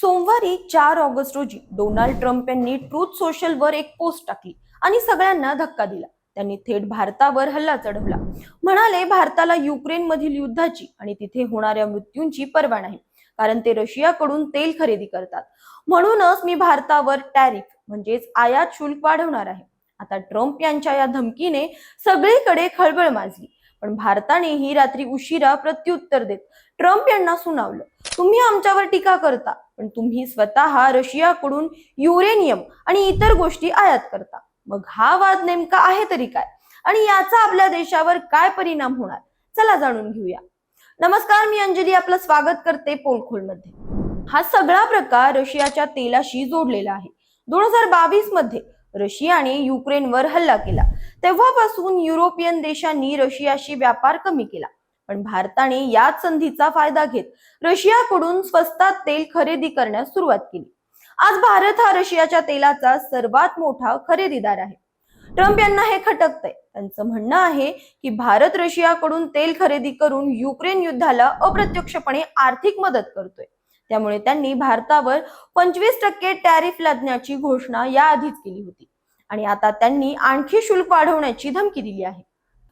सोमवारी चार ऑगस्ट रोजी डोनाल्ड ट्रम्प यांनी ट्रूथ सोशलवर एक पोस्ट टाकली आणि सगळ्यांना धक्का दिला. त्यांनी थेट भारतावर हल्ला चढवला. म्हणाले भारताला युक्रेन मधील युद्धाची आणि तिथे होणाऱ्या मृत्यूंची पर्वा नाही कारण ते रशियाकडून तेल खरेदी करतात. म्हणूनच मी भारतावर टॅरिफ म्हणजेच आयात शुल्क वाढवणार आहे. आता ट्रम्प यांच्या या धमकीने सगळीकडे खळबळ माजली. पण भारताने ही रात्री उशिरा प्रत्युत्तर देत ट्रम्प यांना सुनावलं. तुम्ही आमच्यावर टीका करता पण तुम्ही स्वतः रशियाकडून युरेनियम आणि इतर गोष्टी आयात करता. मग हा वाद नेमका आहे तरी काय? आणि याचा आपल्या देशावर काय परिणाम होणार? चला जाणून घेऊया. नमस्कार मी अंजली आपलं स्वागत करते पोलखोलमध्ये. हा सगळा प्रकार रशियाच्या तेलाशी जोडलेला आहे. दोन हजार बावीसमध्ये रशियाने युक्रेनवर हल्ला केला. तेव्हापासून युरोपियन देशांनी रशियाशी व्यापार कमी केला. पण भारताने याच संधीचा फायदा घेत रशियाकडून स्वस्तात तेल खरेदी करण्यास सुरुवात केली. आज भारत हा रशियाच्या तेलाचा सर्वात मोठा खरेदीदार आहे. ट्रम्प यांना हे खटकतंय. त्यांचं म्हणणं आहे की भारत रशियाकडून तेल खरेदी करून युक्रेन युद्धाला अप्रत्यक्षपणे आर्थिक मदत करतोय. त्यामुळे त्यांनी भारतावर पंचवीस टक्के टॅरिफ लादण्याची घोषणा याआधीच केली होती. आणि आता त्यांनी आणखी शुल्क वाढवण्याची धमकी दिली आहे.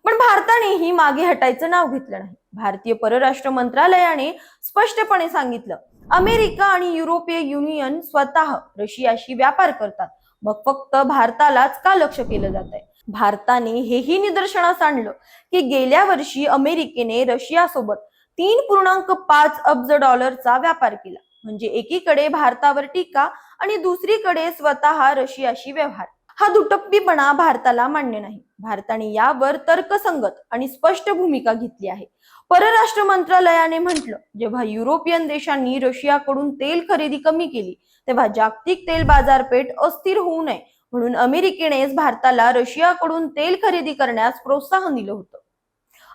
पण भारतानेही मागे हटायचं नाव घेतलं नाही. भारतीय परराष्ट्र मंत्रालयाने स्पष्टपणे सांगितलं अमेरिका आणि युरोपीय युनियन स्वतः रशियाशी व्यापार करतात. मग फक्त भारतालाच का लक्ष केलं जात आहे? भारताने हेही निदर्शनास आणलं की गेल्या वर्षी अमेरिकेने रशियासोबत तीन पूर्णांक पाच अब्ज डॉलरचा व्यापार केला. म्हणजे एकीकडे भारतावर टीका आणि दुसरीकडे स्वतः रशियाशी व्यवहार. हा दुटप्पीपणा भारताला मान्य नाही. भारताने यावर तर्कसंगत आणि स्पष्ट भूमिका घेतली आहे. परराष्ट्र मंत्रालयाने म्हटलं जेव्हा युरोपियन देशांनी रशियाकडून तेल खरेदी कमी केली तेव्हा जागतिक तेल बाजारपेठ अस्थिर होऊ नये म्हणून अमेरिकेनेच भारताला रशियाकडून तेल खरेदी करण्यास प्रोत्साहन दिलं होतं.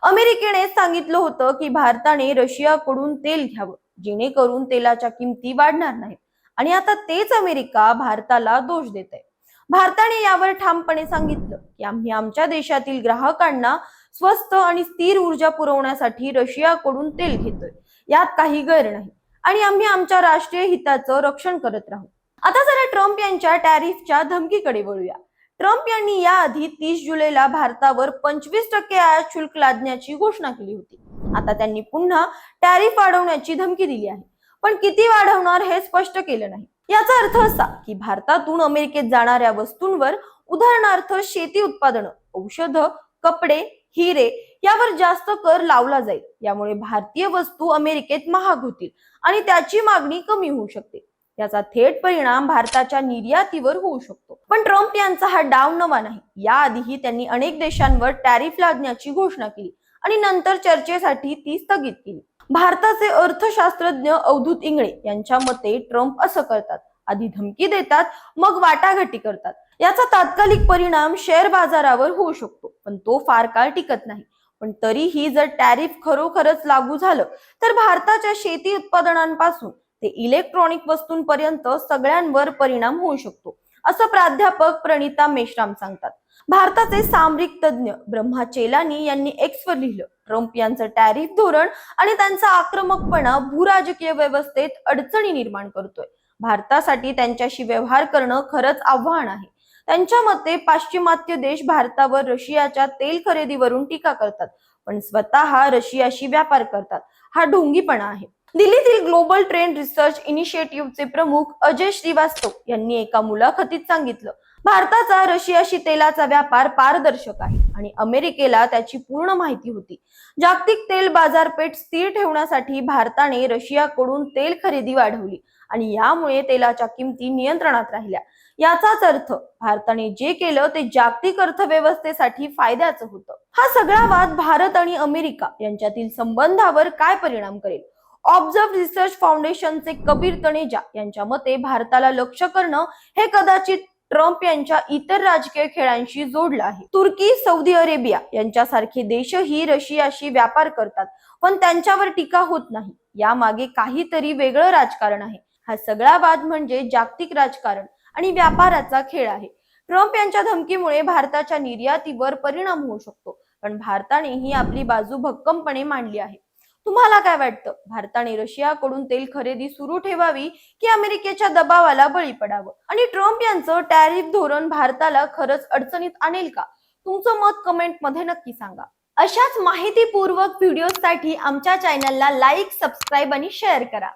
अमेरिकेने सांगितलं होतं की भारताने रशियाकडून तेल घ्यावं जेणेकरून तेलाच्या किमती वाढणार नाहीत. आणि आता तेच अमेरिका भारताला दोष देत आहे भारताने यावर ठामपणे सांगितलं की आम्ही आमच्या देशातील ग्राहकांना स्वस्त आणि स्थिर ऊर्जा पुरवण्यासाठी रशियाकडून तेल घेतोय. यात काही गैर नाही. आणि आम्ही आमच्या राष्ट्रीय हिताचं रक्षण करत राहू. आता जरा ट्रम्प यांच्या टॅरिफच्या धमकीकडे वळूया. ट्रम्प यांनी याआधी तीस जुलैला भारतावर पंचवीस टक्के आयात शुल्क लादण्याची घोषणा केली होती. आता त्यांनी पुन्हा टॅरिफ वाढवण्याची धमकी दिली आहे. पण किती वाढवणार हे स्पष्ट केलं नाही. याचा अर्थ असा की भारतातून अमेरिकेत जाणाऱ्या वस्तूंवर उदाहरणार्थ शेती उत्पादनं औषध कपडे हिरे यावर जास्त कर लावला जाईल. यामुळे भारतीय वस्तू अमेरिकेत महाग होतील आणि त्याची मागणी कमी होऊ शकते. याचा थेट परिणाम भारताच्या निर्यातीवर होऊ शकतो. पण ट्रम्प यांचा हा डाव नवा नाही. याआधीही त्यांनी अनेक देशांवर टॅरिफ लादण्याची घोषणा केली आणि नंतर चर्चेसाठी ती स्थगित केली. भारताचे अर्थशास्त्रज्ञ अवधूत इंगळे यांच्या मते ट्रम्प असं करतात. आधी धमकी देतात मग वाटाघाटी करतात. याचा तात्कालिक परिणाम शेअर बाजारावर होऊ शकतो पण तो फार काळ टिकत नाही. पण तरीही जर टॅरिफ खरोखरच लागू झालं तर भारताच्या शेती उत्पादनांपासून ते इलेक्ट्रॉनिक वस्तूंपर्यंत सगळ्यांवर परिणाम होऊ शकतो. असं प्राध्यापक प्रणिता मेश्राम सांगतात. भारताचे सामरिक तज्ज्ञ ब्रह्मा चेलानी यांनी एक्स वर लिहिलं. ट्रम्प यांचं टॅरिफ धोरण आणि त्यांचा आक्रमकपणा भूराजकीय व्यवस्थेत अडचणी निर्माण करतोय. भारतासाठी त्यांच्याशी व्यवहार करणं खरंच आव्हान आहे. त्यांच्या मते पाश्चिमात्य देश भारतावर रशियाच्या तेल खरेदीवरून टीका करतात पण स्वतः रशियाशी व्यापार करतात. हा ढोंगीपणा आहे. दिल्लीतील ग्लोबल ट्रेंड रिसर्च इनिशिएटिव्हचे प्रमुख अजय श्रीवास्तव यांनी एका मुलाखतीत सांगितलं भारताचा रशियाशी तेलाचा व्यापार पारदर्शक आहे आणि अमेरिकेला त्याची पूर्ण माहिती होती. जागतिक तेल बाजारपेठ स्थिर ठेवण्यासाठी भारताने रशियाकडून तेल खरेदी वाढवली आणि यामुळे तेलाच्या किमती नियंत्रणात राहिल्या. याचाच अर्थ भारताने जे केलं ते जागतिक अर्थव्यवस्थेसाठी फायद्याचं होतं. हा सगळा वाद भारत आणि अमेरिका यांच्यातील संबंधावर काय परिणाम करेल? ऑब्झर्व रिसर्च फाउंडेशनचे कबीर तनेजा यांच्या मते भारताला लक्ष करणं हे कदाचित ट्रम्प यांच्या इतर राजकीय खेळांशी जोडलं आहे. तुर्की सौदी अरेबिया यांच्यासारखे देशही रशियाशी व्यापार करतात पण त्यांच्यावर टीका होत नाही. यामागे काहीतरी वेगळं राजकारण आहे. हा सगळा वाद म्हणजे जागतिक राजकारण आणि व्यापाराचा खेळ आहे. ट्रम्प यांच्या धमकीमुळे भारताच्या निर्यातीवर परिणाम होऊ शकतो पण भारतानेही आपली बाजू भक्कमपणे मांडली आहे. तुम्हाला काय वाटतं? भारताने रशियाकडून तेल खरेदी सुरू ठेवावी की अमेरिकेच्या दबावाला बळी पडावं? आणि ट्रम्प यांचं टॅरिफ धोरण भारताला खरंच अडचणीत आणेल का? तुमचं मत कमेंटमध्ये नक्की सांगा. अशाच माहितीपूर्वक व्हिडिओसाठी आमच्या चॅनलला लाईक सबस्क्राईब आणि शेअर करा.